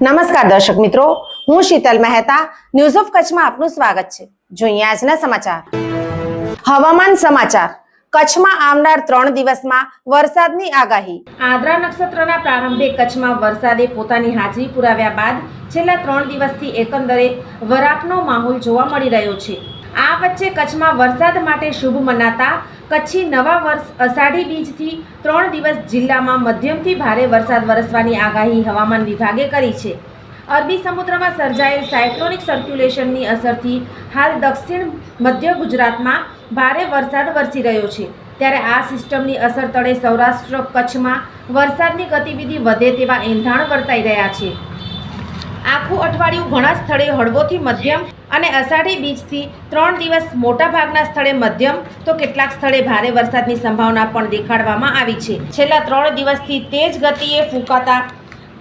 નમસ્કાર દર્શક મિત્રો, હું શીતલ મહેતા ન્યૂઝ ઓફ કચ્છમાં આપનું સ્વાગત છે. જોઈએ આજના સમાચાર. હવામાન સમાચાર. કચ્છમાં આવનાર ત્રણ દિવસમાં વરસાદની આગાહી. આદ્રા નક્ષત્રના પ્રારંભે કચ્છમાં વરસાદે પોતાની હાજરી પુરાવ્યા બાદ છેલ્લા ત્રણ દિવસથી એકંદરે વરાપનો માહોલ જોવા મળી રહ્યો છે. આ વચ્ચે કચ્છમાં વરસાદ માટે શુભ મનાતા કચ્છી નવા વર્ષ અષાઢી બીજથી ત્રણ દિવસ જિલ્લામાં મધ્યમથી ભારે વરસાદ વરસવાની આગાહી હવામાન વિભાગે કરી છે. અરબી સમુદ્રમાં સર્જાયેલ સાયક્લોનિક સર્ક્યુલેશનની અસરથી હાલ દક્ષિણ મધ્ય ગુજરાતમાં ભારે વરસાદ વરસી રહ્યો છે. ત્યારે આ સિસ્ટમની અસર તળે સૌરાષ્ટ્ર કચ્છમાં વરસાદની ગતિવિધિ વધે તેવા એંધાણ વર્તાઈ રહ્યા છે. આખું અઠવાડિયું ઘણા સ્થળે હળવોથી મધ્યમ અને અષાઢી બીજથી ત્રણ દિવસ મોટા ભાગના સ્થળે મધ્યમ, તો કેટલાક સ્થળે ભારે વરસાદની સંભાવના પણ દેખાડવામાં આવી છે. છેલ્લા ત્રણ દિવસથી તેજ ગતિએ ફૂંકાતા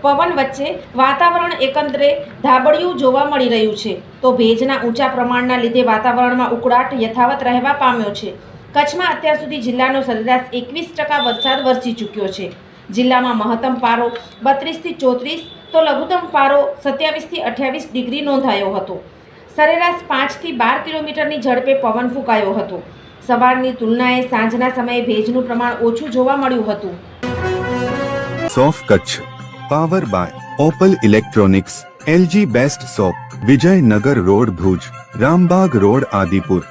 પવન વચ્ચે વાતાવરણ એકંદરે ધાબળિયું જોવા મળી રહ્યું છે. તો ભેજના ઊંચા પ્રમાણના લીધે વાતાવરણમાં ઉકળાટ યથાવત રહેવા પામ્યો છે. કચ્છમાં અત્યાર સુધી જિલ્લાનો સરેરાશ એકવીસ ટકા વરસાદ વરસી ચૂક્યો છે. જિલ્લામાં મહત્તમ પારો બત્રીસથી ચોત્રીસ તો લઘુત્તમ પારો સત્યાવીસથી અઠ્યાવીસ ડિગ્રી નોંધાયો હતો. સરેરાશ પાંચથી બાર કિલોમીટરની ઝડપે પવન ફૂંકાયો હતો. સવારની તુલનાએ સાંજના સમયે ભેજનું પ્રમાણ ઓછું જોવા મળ્યું હતું. સોફ Kutch power by Opal electronics LG best shop Vijaynagar road Bhuj Rambagh road Adipur.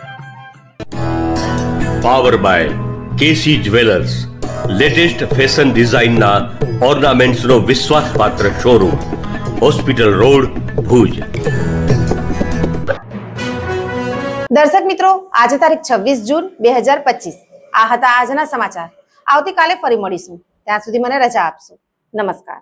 Power by KC jewellers latest fashion ડિઝાઇનના ઓર્નામેન્ટ્સનો વિશ્વાસપાત્ર શોરૂમ, હોસ્પિટલ રોડ, ભુજ. દર્શક મિત્રો, આજે તારીખ છવ્વીસ જૂન બે હજાર પચીસ. આ હતા આજના સમાચાર. આવતીકાલે ફરી મળીશું. ત્યાં સુધી મને રજા આપશો. નમસ્કાર.